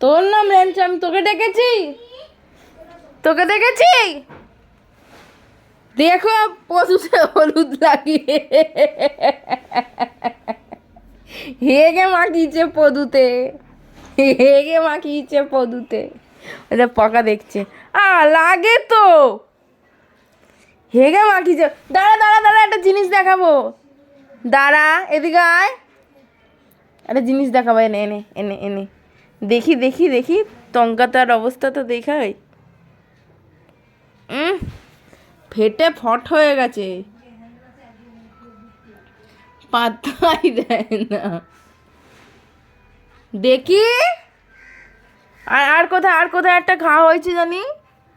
তোর নাম রেঞ্চো আমি তোকে ডেকেছি? তোকে দেখেছি দেখো পশুতে হলুদ লাগিয়ে। হেগে মাখিয়েছে পদুতে। হেগে মাখিয়েছে পদুতে। ওটা পকা দেখছে। আ, লাগে তো। হেগে মাখিয়েছে। দাঁড়া দাঁড়া দাঁড়া, একটা জিনিস দেখাবো। দাঁড়া, এদিকে আয়। একটা জিনিস দেখাবো, এনে এনে এনে এনে। দেখি দেখি দেখি। টঙ্কাটার অবস্থা তো দেখাই। ফেটে ফট হয়ে গেছে। পাত্তাই দেয় না। দেখি। আর আর কোথায় আর কোথায় একটা ঘা হয়েছে জানি?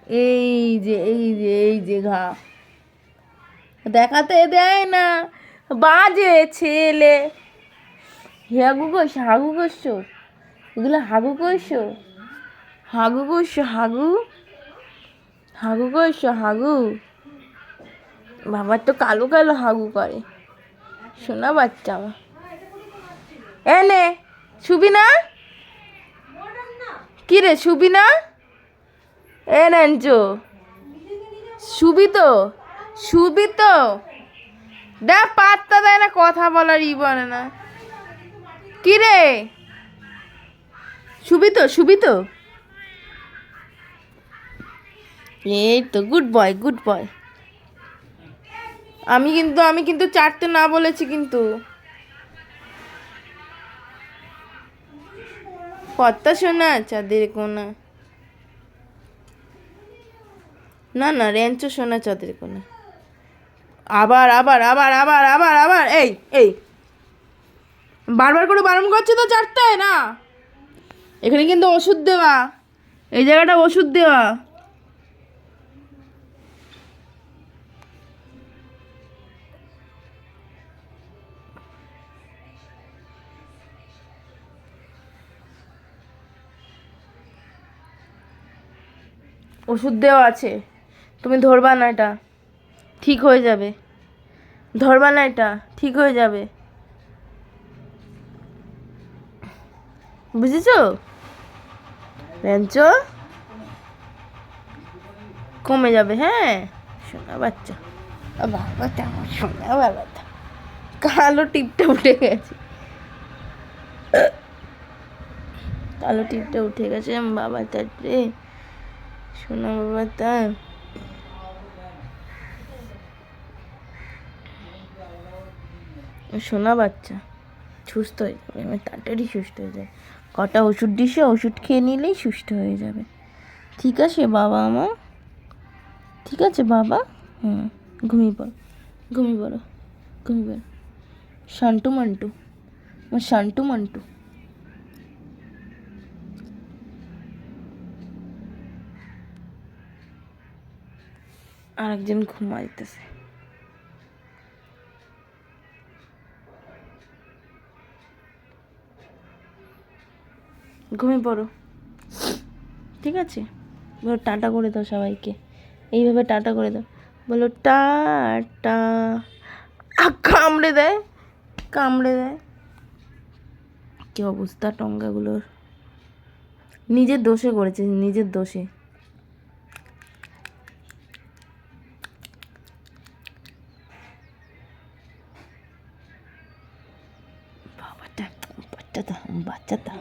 এই যে এই যে এই যে ঘা। দেখাতে দেয় না। বাজে ছেলে। হাগু করছ হাগু করছ এগুলো হাগু করছ হাগু করছ হাগু? হাগু করছ হাগু? বাবার তো কালো কালো হাগু করে শোনা বাচ্চা আমার এনে শুবি না কি রে শুবি না এ নেঞ্চো শুবি তো শুবি তো দেখ পাত্তা দেয় না কথা বলার ই বলে না। কি রে শুবি তো শুবি তো এই তো গুড বয় গুড বয় আমি কিন্তু আমি কিন্তু চারতে না বলেছি কিন্তু। কর্তা শোনা, চাঁদের কোনা। না না রেঞ্চো শোনা, চাঁদের কোনা। আবার আবার আবার আবার আবার আবার, এই এই। বারবার করে বারণ করছে তো চারটায় না? এখানে কিন্তু ওষুধ দেওয়া। এই জায়গাটা ওষুধ দেওয়া। ওষুধ দেওয়া আছে। তুমি ধরবা না এটা। ঠিক হয়ে যাবে। ধরবা না এটা। ঠিক হয়ে যাবে। বুঝেছ? রেঞ্চ কমে যাবে হ্যাঁ? শোনা বাচ্চা। বাবা আমার সোনা বাবাটা কালো টিপটা উঠে গেছে। কালো টিপটা উঠে গেছে বাবা বাবাটা রে। বাবা বাবাটা শোনা বাচ্চা, সুস্থ হয়ে যাবে আমি তাড়াতাড়ি সুস্থ হয়ে যাবে। কটা ওষুধ দিছে, ওষুধ খেয়ে নিলেই সুস্থ হয়ে যাবে। ঠিক আছে বাবা আমার ঠিক আছে বাবা? হুম, ঘুমিয়ে পড়ো ঘুমিয়ে পড়ো ঘুমিয়ে পড়ো। শান্টু মান্টু আমার শান্টু মান্টু। আরেকজন ঘুমাইতেছে। ঘুমিয়ে পড়ো। ঠিক আছে? বলো টাটা করে দাও সবাইকে। এইভাবে টাটা করে দাও। বলো টাটা। আ, কামড়ে দেয়। কামড়ে দেয়। কি অবস্থা টঙ্গাগুলোর? নিজের দোষে করেছে নিজের দোষে। বাবাটা বাচ্চাটা বাচ্চাটা